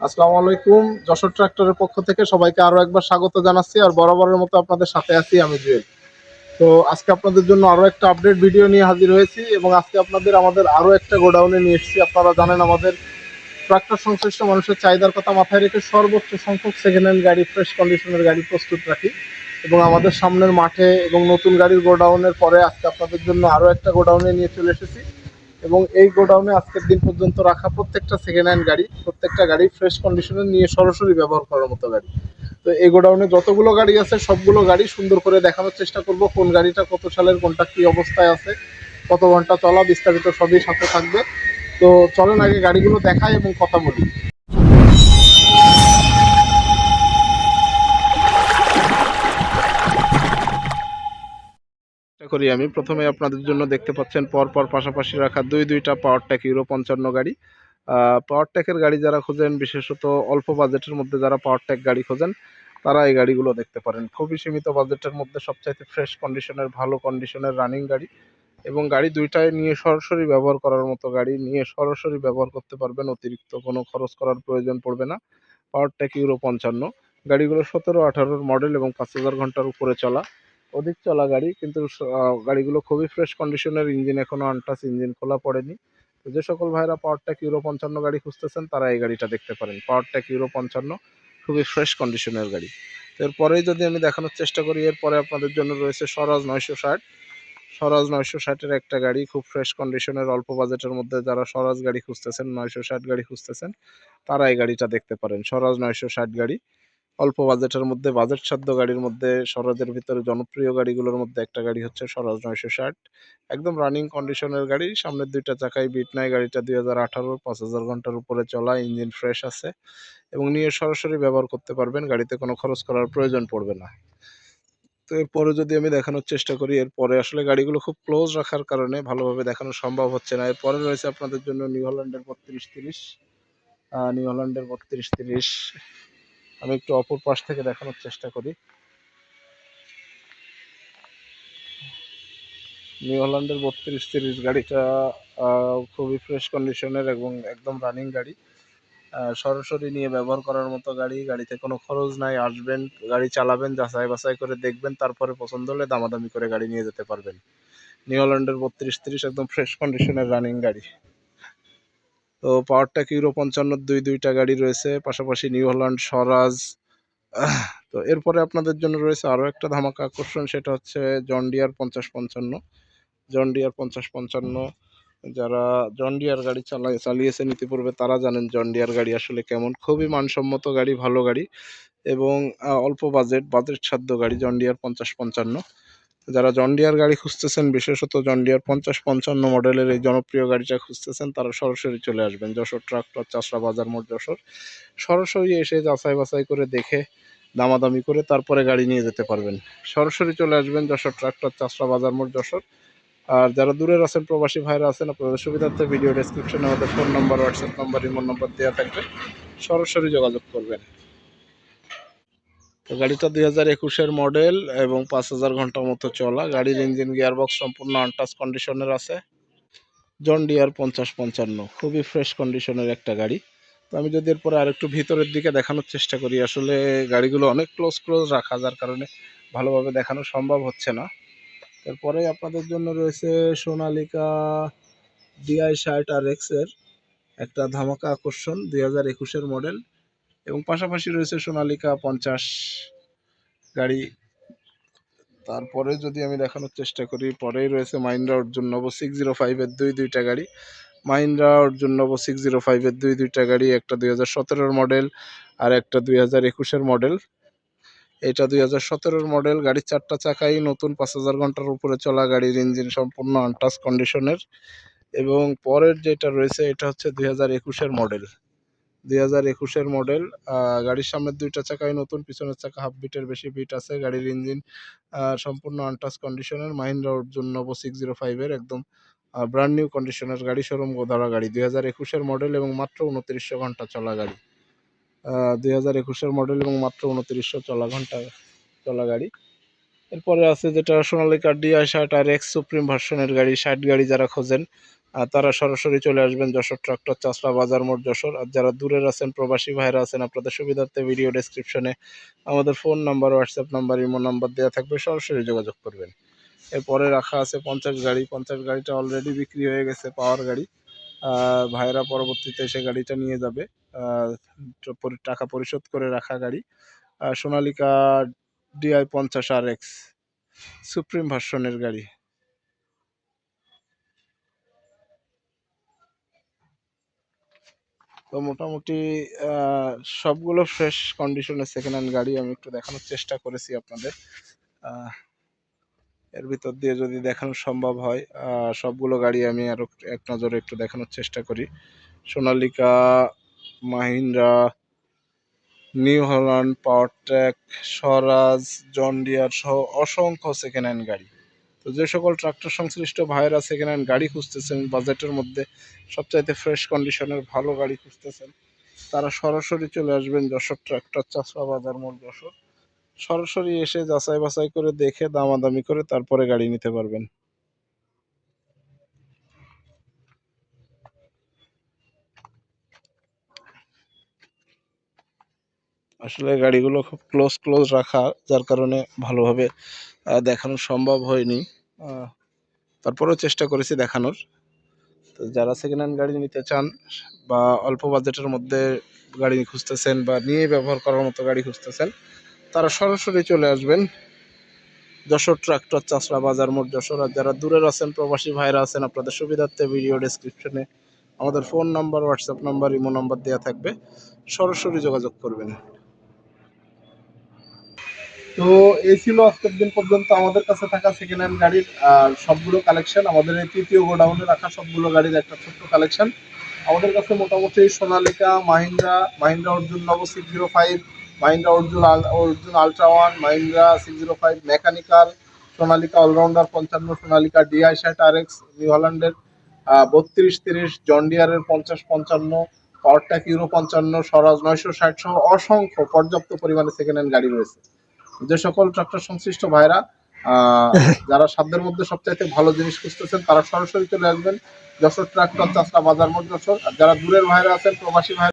আসসালামু আলাইকুম। যশোর ট্রাক্টরের পক্ষ থেকে সবাইকে আরও একবার স্বাগত জানাচ্ছি আর বরাবরের মতো আপনাদের সাথে আছি আমি জুয়েল। তো আজকে আপনাদের জন্য আরও একটা আপডেট ভিডিও নিয়ে হাজির হয়েছি এবং আজকে আপনাদের আমাদের আরও একটা গোডাউনে নিয়ে এসেছি। আপনারা জানেন আমাদের ট্রাক্টর সংশ্লিষ্ট মানুষের চাহিদার কথা মাথায় রেখে সর্বোচ্চ সংখ্যক সেকেন্ড হ্যান্ড গাড়ি ফ্রেশ কন্ডিশনের গাড়ি প্রস্তুত রাখি এবং আমাদের সামনের মাঠে এবং নতুন গাড়ির গোডাউনের পরে আজকে আপনাদের জন্য আরও একটা গোডাউনে নিয়ে চলে এসেছি। এবং এই গোডাউনে আজকের দিন পর্যন্ত রাখা প্রত্যেকটা সেকেন্ড হ্যান্ড গাড়ি, প্রত্যেকটা গাড়ি ফ্রেশ কন্ডিশনে নিয়ে সরাসরি ব্যবহার করার মতো গাড়ি। তো এই গোডাউনে যতগুলো গাড়ি আছে, সবগুলো গাড়ি সুন্দর করে দেখানোর চেষ্টা করব, কোন গাড়িটা কত সালের, কোনটা কি অবস্থায় আছে, কত ঘণ্টা চলা, বিস্তারিত সবই সাথে থাকবে। তো চলেন আগে গাড়িগুলো দেখাই এবং কথা বলি। করি আমি। প্রথমে আপনাদের জন্য দেখতে পাচ্ছেন পর পর পাশাপাশি রাখা দুই দুইটা পাওয়ার ট্যাক ইউরো পঞ্চান্ন গাড়ি। পাওয়ার ট্যাকের গাড়ি যারা খোঁজেন, বিশেষত অল্প বাজেটের মধ্যে যারা পাওয়ার ট্যাক গাড়ি খোঁজেন, তারা এই গাড়িগুলো দেখতে পারেন। খুবই সীমিত বাজেটের মধ্যে সবচাইতে ফ্রেশ কন্ডিশনের ভালো কন্ডিশনের রানিং গাড়ি এবং গাড়ি দুইটাই নিয়ে সরাসরি ব্যবহার করার মতো গাড়ি, নিয়ে সরাসরি ব্যবহার করতে পারবেন, অতিরিক্ত কোনো খরচ করার প্রয়োজন পড়বে না। পাওয়ার ট্যাক ইউরো পঞ্চান্ন, গাড়িগুলো সতেরো আঠারোর মডেল এবং পাঁচ হাজার ঘণ্টার উপরে চলা। অধিক চলা গাড়ি, কিন্তু গাড়িগুলো খুবই ফ্রেশ কন্ডিশনের ইঞ্জিন এখনও আনটাচ ইঞ্জিন খোলা পড়েনি। তো যে সকল ভাইরা পাওয়ার ট্যাক ইউরো পঞ্চান্ন গাড়ি খুঁজতেছেন, তারা এই গাড়িটা দেখতে পারেন। পাওয়ার ট্যাক ইউরো পঞ্চান্ন, খুবই ফ্রেশ কন্ডিশনের গাড়ি। এরপরেই যদি আমি দেখানোর চেষ্টা করি, এরপরে আপনাদের জন্য রয়েছে স্বরাজ নয়শো ষাট। স্বরাজ নয়শো ষাটের একটা গাড়ি, খুব ফ্রেশ কন্ডিশনের অল্প বাজেটের মধ্যে যারা স্বরাজ গাড়ি খুঁজতেছেন, নয়শো ষাট গাড়ি খুঁজতেছেন, তারা এই গাড়িটা দেখতে পারেন। স্বরাজ নয়শো ষাট গাড়ি। অল্প বাজেটের মধ্যে, বাজেট সাধ্য গাড়ির মধ্যে, স্বরাজের ভিতরে জনপ্রিয় গাড়িগুলোর মধ্যে একটা গাড়ি হচ্ছে স্বরাজ নয়শো ষাট। একদম রানিং কন্ডিশনের গাড়ি, সামনের দুইটা চাকায় বিট নাই, গাড়িটা দুই হাজার আঠারো, পাঁচ হাজার ঘণ্টার উপরে চলা ইঞ্জিন ফ্রেশ আছে এবং নিয়ে সরাসরি ব্যবহার করতে পারবেন, গাড়িতে কোনো খরচ করার প্রয়োজন পড়বে না। তো এরপরে যদি আমি দেখানোর চেষ্টা করি, এরপরে আসলে গাড়িগুলো খুব ক্লোজ রাখার কারণে ভালোভাবে দেখানো সম্ভব হচ্ছে না। এরপরে রয়েছে আপনাদের জন্য নিউ হল্যান্ডের বত্রিশ তিরিশ। নিউ হল্যান্ডের বত্রিশ তিরিশ। আমি একটু অপর পাশ থেকে দেখানোর চেষ্টা করি। নিউ হল্যান্ডের বত্রিশ তিরিশ গাড়িটা খুবই ফ্রেশ কন্ডিশনের এবং একদম রানিং গাড়ি। সরাসরি নিয়ে ব্যবহার করার মতো গাড়ি, গাড়িতে কোনো খরচ নাই। আসবেন, গাড়ি চালাবেন, যাচাই বাছাই করে দেখবেন, তারপরে পছন্দ হলে দামাদামি করে গাড়ি নিয়ে যেতে পারবেন। নিউ হল্যান্ডের বত্রিশ তিরিশ একদম ফ্রেশ কন্ডিশনের রানিং গাড়ি। তো পাওয়ারটা ইউরো পঞ্চান্ন দুই দুইটা গাড়ি রয়েছে, পাশাপাশি নিউ হল্যান্ড স্বরাজ তো এরপরে আপনাদের জন্য রয়েছে আরও একটা ধামাকা আকর্ষণ, সেটা হচ্ছে জন ডিয়ার পঞ্চাশ পঞ্চান্ন। জন ডিয়ার পঞ্চাশ পঞ্চান্ন, যারা জন ডিয়ার গাড়ি চালায় চালিয়েছেন ইতিপূর্বে, তারা জানেন জন ডিয়ার গাড়ি আসলে কেমন। খুবই মানসম্মত গাড়ি, ভালো গাড়ি এবং অল্প বাজেট বাজেট সাধ্য গাড়ি জন ডিয়ার পঞ্চাশ পঞ্চান্ন। যারা জন ডিয়ার গাড়ি খুঁজতেছেন, বিশেষত জন ডিয়ার পঞ্চাশ পঞ্চান্ন মডেলের এই জনপ্রিয় গাড়িটা খুঁজতেছেন, তারা সরাসরি চলে আসবেন। যশোর ট্রাক্টর চাষরা বাজার মোড় যশোর। সরাসরি এসে যাচাই বাছাই করে দেখে, দামাদামি করে তারপরে গাড়ি নিয়ে যেতে পারবেন। সরাসরি চলে আসবেন যশোর ট্রাক্টর চাষরা বাজার মোড় যশোর। আর যারা দূরের আছেন, প্রবাসী ভাইরা আছেন, আপনাদের সুবিধার্থে ভিডিও ডেসক্রিপশনে আমাদের ফোন নাম্বার হোয়াটসঅ্যাপ নাম্বার ইমোর নাম্বার দেওয়া থাকবে। সরাসরি যোগাযোগ করবেন। তো গাড়িটা দুই হাজার একুশের মডেল এবং পাঁচ হাজার ঘণ্টার মতো চলা। গাড়ির ইঞ্জিন, গিয়ারবক্স সম্পূর্ণ আনটাচ কন্ডিশনের আছে। জন ডিয়ার পঞ্চাশ পঞ্চান্ন, খুবই ফ্রেশ কন্ডিশনের একটা গাড়ি। তো আমি যদি এরপরে আরেকটু ভিতরের দিকে দেখানোর চেষ্টা করি, আসলে গাড়িগুলো অনেক ক্লোজ ক্লোজ রাখা, যার কারণে ভালোভাবে দেখানো সম্ভব হচ্ছে না। এরপরে আপনাদের জন্য রয়েছে সোনালিকা ডিআই ষাট আর এক্সের একটা ধামাকা আকর্ষণ, দুই হাজার একুশের মডেল। এবং পাশাপাশি রয়েছে সোনালিকা পঞ্চাশ গাড়ি। তারপরে যদি আমি দেখানোর চেষ্টা করি, পরেই রয়েছে মাইন্ডা অর্জুন নব সিক্স জিরো ফাইভের দুই দুইটা গাড়ি। মাইন্ডা অর্জুন নব সিক্স জিরো ফাইভের দুই দুইটা গাড়ি, একটা দুই হাজার সতেরোর মডেল আর একটা দুই হাজার একুশের মডেল এটা দুই হাজার সতেরোর মডেল গাড়ির চারটা চাকাই নতুন পাঁচ হাজার ঘণ্টার উপরে চলা গাড়ির ইঞ্জিন সম্পূর্ণ আনটাচ কন্ডিশনের এবং পরের যেটা রয়েছে, এটা হচ্ছে দুই হাজার একুশের মডেল দুই হাজার একুশের মডেল গাড়ির সামনের দুইটা চাকাই নতুন, পিছনের চাকা হাফ বিটের বেশি বিট আছে। গাড়ির ইঞ্জিন সম্পূর্ণ আনটাচ কন্ডিশনের Mahindra Arjun Novo six zero ফাইভের একদম ব্র্যান্ড নিউ কন্ডিশনের গাড়ি শোরুম গোধারা গাড়ি। দুই হাজার একুশের মডেল এবং মাত্র উনত্রিশশো ঘণ্টা চলা গাড়ি। দুই হাজার একুশের মডেল এবং মাত্র উনত্রিশশো চলা ঘণ্টা চলা গাড়ি। এরপরে আছে যেটা সোনালিকা ডিআই ষাট আর এক্স সুপ্রিম ভার্সনের গাড়ি ষাট গাড়ি যারা খোঁজেন তারা সরাসরি চলে আসবেন যশোর ট্রাক্টর চাষরা বাজার মোড়, যশোর। আর যারা দূরের আছেন, প্রবাসী ভাইরা আছেন, আপনাদের সুবিধার্থে ভিডিও ডেসক্রিপশনে আমাদের phone number WhatsApp number imo number দেওয়া থাকবে। সরাসরি যোগাযোগ করবেন। এরপরে রাখা আছে পঞ্চাশ গাড়ি। পঞ্চাশ গাড়িটা অলরেডি বিক্রি হয়ে গেছে, পাওয়ার গাড়ি। ভাইরা পরবর্তীতে সে গাড়িটা নিয়ে যাবে। টাকা পরিশোধ করে রাখা গাড়ি। সোনালিকা ডিআই পঞ্চাশ আর এক্স সুপ্রিম ভার্সনের গাড়ি। তো মোটামুটি সবগুলো ফ্রেশ কন্ডিশনের সেকেন্ড হ্যান্ড গাড়ি আমি একটু দেখানোর চেষ্টা করেছি আপনাদের। এর ভিতর দিয়ে যদি দেখানো সম্ভব হয় সবগুলো গাড়ি আমি আরও এক নজরে একটু দেখানোর চেষ্টা করি। Sonalika, Mahindra, new Holland Powertrac, Swaraj, John Deere সহ অসংখ্য সেকেন্ড হ্যান্ড গাড়ি। তো যে সকল ট্রাক্টর সংশ্লিষ্ট ভাইয়েরা সেকেন্ড হ্যান্ড গাড়ি খুঁজতেছেন, বাজেটের মধ্যে সবচাইতে ফ্রেশ কন্ডিশনের ভালো গাড়ি খুঁজতেছেন, তারা সরাসরি চলে আসবেন যশোর ট্রাক্টর চাষা বাজার মোড় যশোর। সরাসরি এসে যাচাই বাছাই করে দেখে, দামাদামি করে তারপরে গাড়ি নিতে পারবেন। আসলে গাড়িগুলো খুব ক্লোজ ক্লোজ রাখা, যার কারণে ভালোভাবে দেখানো সম্ভব হয়নি। তারপরেও চেষ্টা করেছি দেখানোর। তো যারা সেকেন্ড হ্যান্ড গাড়ি নিতে চান বা অল্প বাজেটের মধ্যে গাড়ি খুঁজতেছেন বা নিয়ে ব্যবহার করার মতো গাড়ি খুঁজতেছেন তারা সরাসরি চলে আসবেন। যশোর ট্রাক্টর চাষরা বাজার মোড় যশোর। আর যারা দূরের আছেন প্রবাসী ভাইরা আছেন আপনাদের সুবিধার্থে ভিডিও ডেসক্রিপশনে আমাদের phone number WhatsApp number imo number দেওয়া থাকবে। সরাসরি যোগাযোগ করবেন। তো এই ছিল আজকের দিন পর্যন্ত আমাদের কাছে থাকা সেকেন্ড হ্যান্ড গাড়ির সবগুলো কালেকশন আমাদের এই তৃতীয় গোডাউনে রাখা সবগুলো গাড়ির একটা ছোট্ট কালেকশন আমাদের কাছে মোটামুটি Sonalika, Mahindra Mahindra Arjun Novo six zero five Mahindra Arjun Arjun ultra one Mahindra six zero five mechanical Sonalika allrounder পঞ্চান্ন সোনালিকা ডিআই ষাট আর এক্স নিউ হল্যান্ডের বত্রিশ তিরিশ জন্ডিয়ারের পঞ্চাশ পঞ্চান্ন পাওয়ারট্যাক ইউরো পঞ্চান্ন স্বরাজ নয়শো ষাট সহ অসংখ্য পর্যাপ্ত পরিমাণে সেকেন্ড হ্যান্ড গাড়ি রয়েছে। যে সকল ট্রাক্টর সংশ্লিষ্ট ভাইরা যারা সাধ্যের মধ্যে সবচাইতে ভালো জিনিস খুঁজতেছেন তারা সরাসরি চলে আসবেন যশোর ট্রাক্টর চাষটা বাজার মোড় যশোর। আর যারা দূরের ভাইরা আছেন প্রবাসী ভাই